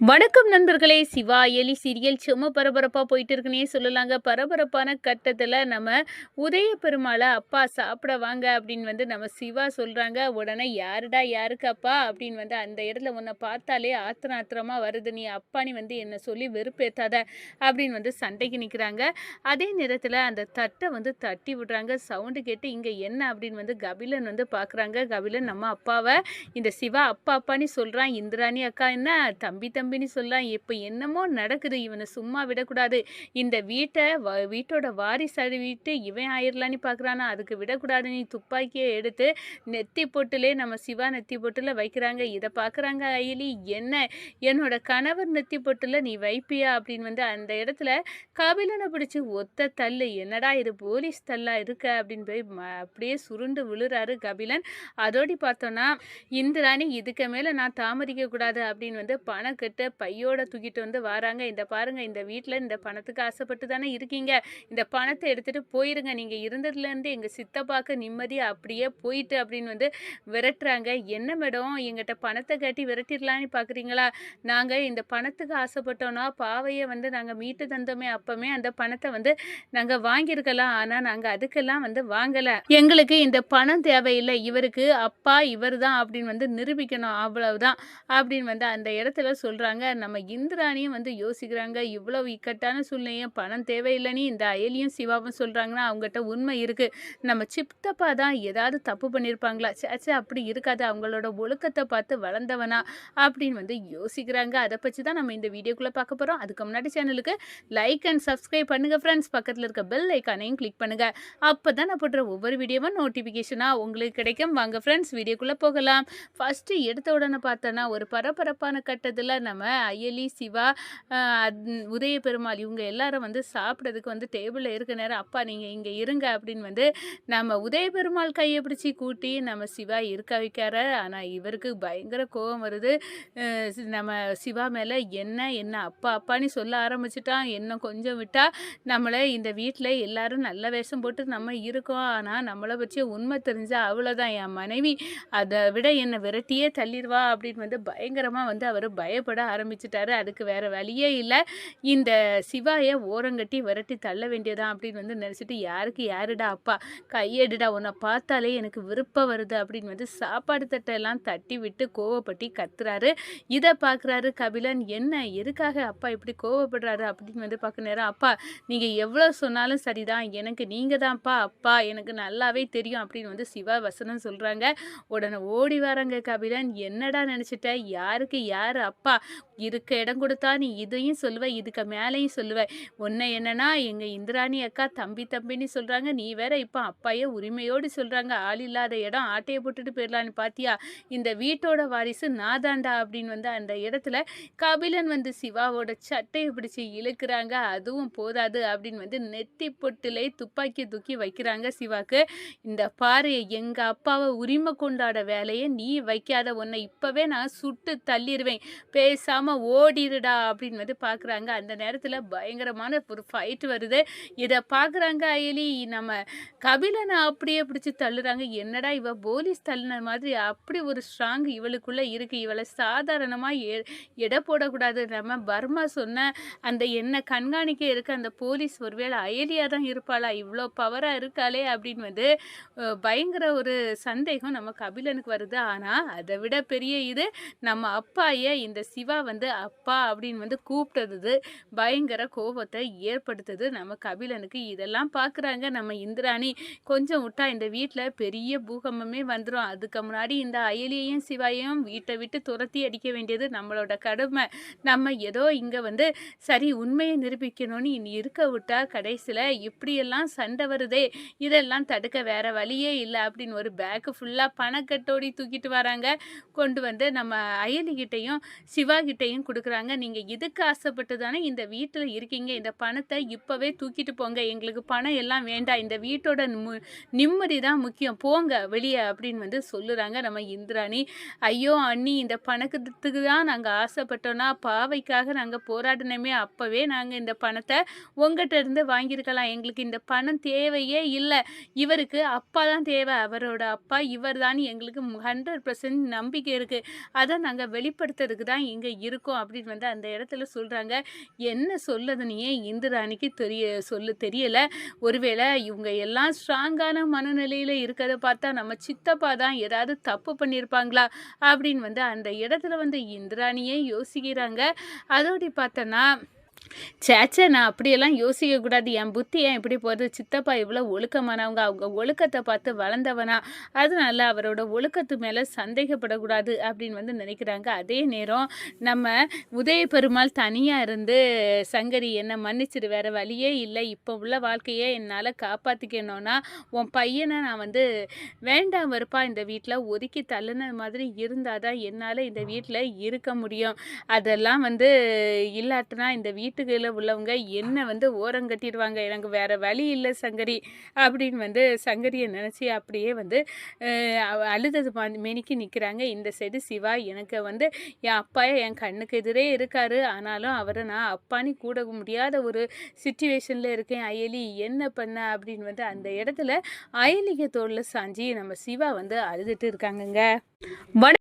வணக்கம் நண்பர்களே. சிவா எலி சீரியல் சும்மா பரபரப்பாக போயிட்டு இருக்குன்னே சொல்லலாங்க. பரபரப்பான கட்டத்தில் நம்ம உதய பெருமாளை அப்பா சாப்பிட வாங்க அப்படின்னு வந்து நம்ம சிவா சொல்கிறாங்க உடனே யாருடா யாருக்கு அப்பா அப்படின்னு வந்து அந்த இடத்துல உன்னை பார்த்தாலே ஆத்திரம் ஆத்திரமாக வருது. நீ அப்பானி வந்து என்னை சொல்லி வெறுப்பேற்றாத அப்படின்னு வந்து சண்டைக்கு நிற்கிறாங்க அதே நேரத்தில் அந்த தட்டை வந்து தட்டி விடுறாங்க. சவுண்டு கேட்டு இங்கே என்ன? அப்படின்னு வந்து கபிலன் வந்து பார்க்குறாங்க கபிலன் நம்ம அப்பாவை இந்த சிவா அப்பா அப்பான்னு சொல்கிறான் இந்திராணி அக்கா என்ன? தமிழ் தம்பி தம்பின்னு சொல்லலாம் இப்போ என்னமோ நடக்குது. இவனை சும்மா விடக்கூடாது. இந்த வீட்டை வ வீட்டோட வாரிசு அழிவிட்டு இவன் ஆயிரலான்னு பார்க்குறானா அதுக்கு விடக்கூடாது நீ துப்பாக்கியை எடுத்து நெத்தி பொட்டிலே நம்ம சிவா நெத்தி பொட்டில் வைக்கிறாங்க. இதை பார்க்குறாங்க அயலி. என்ன? என்னோட கணவர் நெத்தி பொட்டில் நீ வைப்பியா? அப்படின்னு வந்து அந்த இடத்துல கபிலனை பிடிச்சி ஒத்த தள்ளு. என்னடா இது போலீஸ் தள்ளா இருக்க? அப்படின்னு போய் ம- அப்படியே சுருண்டு விழுறாரு கபிலன். அதோடி பார்த்தோன்னா இந்திராணி இதுக்கு மேலே நான் தாமதிக்க கூடாது அப்படின்னு வந்து பண பணம் கட்டு பையோட தூக்கிட்டு வந்து வராங்க. இந்த பாருங்க இந்த வீட்டில் இந்த பணத்துக்கு ஆசைப்பட்டு தானே இருக்கீங்க. இந்த பணத்தை எடுத்துட்டு போயிருங்க. நீங்கள் இருந்ததுலேருந்து எங்கள் சித்தப்பாக்கு நிம்மதியாக அப்படியே போயிட்டு அப்படின்னு வந்து விரட்டுறாங்க. என்ன மேடம்? எங்கிட்ட பணத்தை கட்டி விரட்டிடலான்னு பார்க்குறீங்களா நாங்கள் இந்த பணத்துக்கு ஆசைப்பட்டோன்னா பாவையை வந்து நாங்கள் மீட்டு தந்தோமே. அப்பமே அந்த பணத்தை வந்து நாங்கள் வாங்கியிருக்கலாம். ஆனால் நாங்கள் அதுக்கெல்லாம் வந்து வாங்கலை. எங்களுக்கு இந்த பணம் தேவையில்லை. இவருக்கு அப்பா இவர் தான் அப்படின்னு வந்து நிரூபிக்கணும். அவ்வளவுதான் அப்படின்னு வந்து அந்த இடத்துல சொல்கிறாங்க நம்ம இந்திராணியும் வந்து யோசிக்கிறாங்க இவ்வளோ இக்கட்டான சூழ்நிலையும் பணம் தேவையில்லைன்னு இந்த அயலியும் சிவாவும் சொல்கிறாங்கன்னா அவங்ககிட்ட உண்மை இருக்குது நம்ம சித்தப்பா தான் ஏதாவது தப்பு பண்ணியிருப்பாங்களா சேச்சே அப்படி இருக்காது. அவங்களோட ஒழுக்கத்தை பார்த்து வளர்ந்தவனா அப்படின்னு வந்து யோசிக்கிறாங்க. அதை பற்றி தான் நம்ம இந்த வீடியோக்குள்ளே பார்க்க போகிறோம் அதுக்கு முன்னாடி சேனலுக்கு லைக் அண்ட் சப்ஸ்கிரைப் பண்ணுங்கள் ஃப்ரெண்ட்ஸ் பக்கத்தில் இருக்க பெல் ஐக்கானையும் கிளிக் பண்ணுங்கள் அப்போ தான் நான் போடுற ஒவ்வொரு வீடியோவும் நோட்டிஃபிகேஷனாக உங்களுக்கு கிடைக்கும். வாங்க ஃப்ரெண்ட்ஸ் வீடியோக்குள்ளே போகலாம். ஃபஸ்ட்டு எடுத்த உடனே பார்த்தோன்னா ஒரு பரபரப்பான கட்டத்தை அதில் நம்ம அயலி சிவா உதய பெருமாள் இவங்க எல்லாரும் வந்து சாப்பிட்றதுக்கு வந்து டேபிளில் இருக்க நேரம் அப்பா நீங்கள் இங்கே இருங்க அப்படின்னு வந்து நம்ம உதய பெருமாள் கையை பிடிச்சி கூட்டி நம்ம சிவா இருக்க வைக்காரு ஆனால் இவருக்கு பயங்கர கோபம் வருது. நம்ம சிவா மேலே என்ன என்ன அப்பா அப்பான்னு சொல்ல ஆரம்பிச்சிட்டான். என்ன கொஞ்சம் விட்டால் நம்மளை இந்த வீட்டில் எல்லாரும் நல்ல வேஷம் போட்டு நம்ம இருக்கோம். ஆனால் நம்மளை பற்றி உண்மை தெரிஞ்சால் அவ்வளோதான் என் மனைவி அதை விட என்னை விரட்டியே தள்ளிடுவா அப்படின்னு வந்து பயங்கரமாக வந்து அவர் பயப்பட ஆரம்பிச்சிட்டாரு. அதுக்கு வேற வழியே இல்லை. இந்த சிவாயை ஓரங்கட்டி விரட்டி தள்ள வேண்டியதான் அப்படின்னு வந்து நினச்சிட்டு யாருக்கு யாருடா அப்பா? கையெடுடா. உன்னை பார்த்தாலே எனக்கு விருப்பம் வருது. அப்படின்னு வந்து சாப்பாடு தட்டெல்லாம் தட்டி விட்டு கோவப்பட்டி கத்துறாரு. இதை பார்க்குறாரு கபிலன். என்ன? எதுக்காக அப்பா இப்படி கோவப்படுறாரு? அப்படின்னு வந்து பார்க்க நேரம் அப்பா நீங்கள் எவ்வளோ சொன்னாலும் சரிதான். எனக்கு நீங்கள் தான்ப்பா. அப்பா எனக்கு நல்லாவே தெரியும். அப்படின்னு வந்து சிவா வசனம் சொல்கிறாங்க உடனே ஓடி வராங்க கபிலன். என்னடா நினச்சிட்ட? யாருக்கு யார் அப்பா அப்பா இருக்க இடம் கொடுத்தா நீ இதையும் சொல்லுவ இதுக்கு மேலேயும் சொல்லுவ. உன்னை என்னன்னா எங்கள் இந்திராணி அக்கா தம்பி தம்பின்னு சொல்கிறாங்க நீ வேற இப்போ அப்பாயே உரிமையோடு சொல்கிறாங்க ஆள் இல்லாத இடம் ஆட்டையை போட்டுட்டு போயிடலான்னு பார்த்தியா இந்த வீட்டோட வாரிசு நாதாண்டா? அப்படின்னு வந்து அந்த இடத்துல கபிலன் வந்து சிவாவோட சட்டையை பிடிச்சி இழுக்கிறாங்க. அதுவும் போதாது அப்படின்னு வந்து நெத்தி பொட்டிலே துப்பாக்கி தூக்கி வைக்கிறாங்க சிவாக்கு. இந்த பாரு எங்கள் அப்பாவை உரிமை கொண்டாட வேலையை நீ வைக்காத. உன்னை இப்போவே நான் சுட்டு தள்ளிடுவேன் பேசாமல் ஓடிடுடா அப்படின்னு வந்து பார்க்குறாங்க அந்த நேரத்தில் பயங்கரமான ஒரு ஃபைட் வருது. இதை பார்க்குறாங்க அயலி. நம்ம கபிலனை அப்படியே பிடிச்சி தள்ளுறாங்க. என்னடா இவ போலீஸ் தள்ளின மாதிரி அப்படி ஒரு ஸ்ட்ராங் இவளுக்குள்ளே இருக்குது இவளை சாதாரணமாக எடை போடக்கூடாது. நம்ம பர்மா சொன்ன அந்த என்ன கண்காணிக்க இருக்க அந்த போலீஸ் ஒருவேளை அயலியாக தான் இருப்பாளா? இவ்வளோ பவராக இருக்காளே அப்படின்னு வந்து பயங்கர ஒரு சந்தேகம் நம்ம கபிலனுக்கு வருது. ஆனால் அதை விட பெரிய இது நம்ம அப்பாயே இந்த சிவா வந்து அப்பா அப்படின்னு வந்து கூப்பிட்டது பயங்கர கோபத்தை ஏற்படுத்துது. நம்ம கபிலனுக்கு இதெல்லாம் பார்க்குறாங்க நம்ம இந்திராணி கொஞ்சம் விட்டா இந்த வீட்டில் பெரிய பூகம்பமே வந்துடும் அதுக்கு முன்னாடி இந்த அயலியையும் சிவாயையும் வீட்டை விட்டு துரத்தி அடிக்க வேண்டியது நம்மளோட கடமை. நம்ம ஏதோ இங்கே வந்து சரி உண்மையை நிரூபிக்கணும்னு இனி இருக்க விட்டா கடைசியில் இப்படியெல்லாம் சண்டை வருதே இதெல்லாம் தடுக்க வேற வழியே இல்லை அப்படின்னு ஒரு பேக்கு ஃபுல்லாக பணக்கட்டோடி தூக்கிட்டு வராங்க. கொண்டு வந்து நம்ம அயலிகிட்டையும் சிவா கிட்டையும் கொடுக்குறாங்க. நீங்கள் இதுக்கு ஆசைப்பட்டு தானே இந்த வீட்டில் இருக்கீங்க? இந்த பணத்தை இப்போவே தூக்கிட்டு போங்க. எங்களுக்கு பணம் எல்லாம் வேண்டாம். இந்த வீட்டோட மு நிம்மதி தான் முக்கியம். போங்க வெளியே அப்படின்னு வந்து சொல்லுறாங்க நம்ம இந்திராணி. ஐயோ அண்ணி இந்த பணத்துக்கு தான் நாங்கள் ஆசைப்பட்டோன்னா பாவைக்காக நாங்கள் போராடினோமே. அப்போவே நாங்கள் இந்த பணத்தை உங்கள்கிட்ட இருந்து வாங்கியிருக்கலாம். எங்களுக்கு இந்த பணம் தேவையே இல்லை. இவருக்கு அப்பா தான் தேவை. அவரோட அப்பா இவர் தான் எங்களுக்கு ஹண்ட்ரட் பர்சன்ட் நம்பிக்கை இருக்குது அதை நாங்கள் வெளிப்படுத்துறதுக்கு தான் தான் இங்கே இருக்கும் அப்படின்னு வந்து அந்த இடத்துல சொல்கிறாங்க என்ன சொல்லதுன்னே இந்திராணிக்கு தெரிய சொல்ல தெரியலை? ஒருவேளை இவங்க எல்லாம் ஸ்ட்ராங்கான மனநிலையில் இருக்கிறத பார்த்தா நம்ம சித்தப்பா தான் ஏதாவது தப்பு பண்ணியிருப்பாங்களா அப்படின்னு வந்து அந்த இடத்துல வந்து இந்திராணியே யோசிக்கிறாங்க. அதோடி பார்த்தோன்னா சேச்சே நான் அப்படியெல்லாம் யோசிக்கக்கூடாது என் புத்தி ஏன் இப்படி போகுது? சித்தப்பா இவ்வளோ ஒழுக்கமானவங்க. அவங்க ஒழுக்கத்தை பார்த்து வளர்ந்தவனா. அதனால அவரோட ஒழுக்கத்து மேலே சந்தேகப்படக்கூடாது அப்படின்னு வந்து நினைக்கிறாங்க. அதே நேரம் நம்ம உதய பெருமாள் தனியாக இருந்து சங்கரி என்னை மன்னிச்சிடு. வேறு வழியே இல்லை. இப்போ உள்ள வாழ்க்கையே என்னால் காப்பாற்றிக்கணும்னா உன் பையனை நான் வந்து வேண்டாம் வெறுப்பா இந்த வீட்டில் ஒதுக்கி தள்ளுன மாதிரி இருந்தால் தான் என்னால் இந்த வீட்டில் இருக்க முடியும். அதெல்லாம் வந்து இல்லாட்டினா இந்த வீட்டுகளில் உள்ளவங்க என்ன வந்து ஓரம் கட்டிடுவாங்க? எனக்கு வேறு வழி இல்லை சங்கரி. அப்படின்னு வந்து சங்கரியை நினச்சி அப்படியே வந்து அழுதது மா- மேனிக்கு நிற்கிறாங்க இந்த சைடு சிவா எனக்கு வந்து என் அப்பா என் கண்ணுக்கு எதிரே இருக்காரு. ஆனாலும் அவரை நான் அப்பான்னு கூட முடியாத ஒரு சுச்சுவேஷனில் இருக்கேன். அயலி என்ன பண்ண? அப்படின்னு வந்து அந்த இடத்துல அயலிக தோளில் சாஞ்சி நம்ம சிவா வந்து அழுதுட்டு இருக்காங்கங்க. வட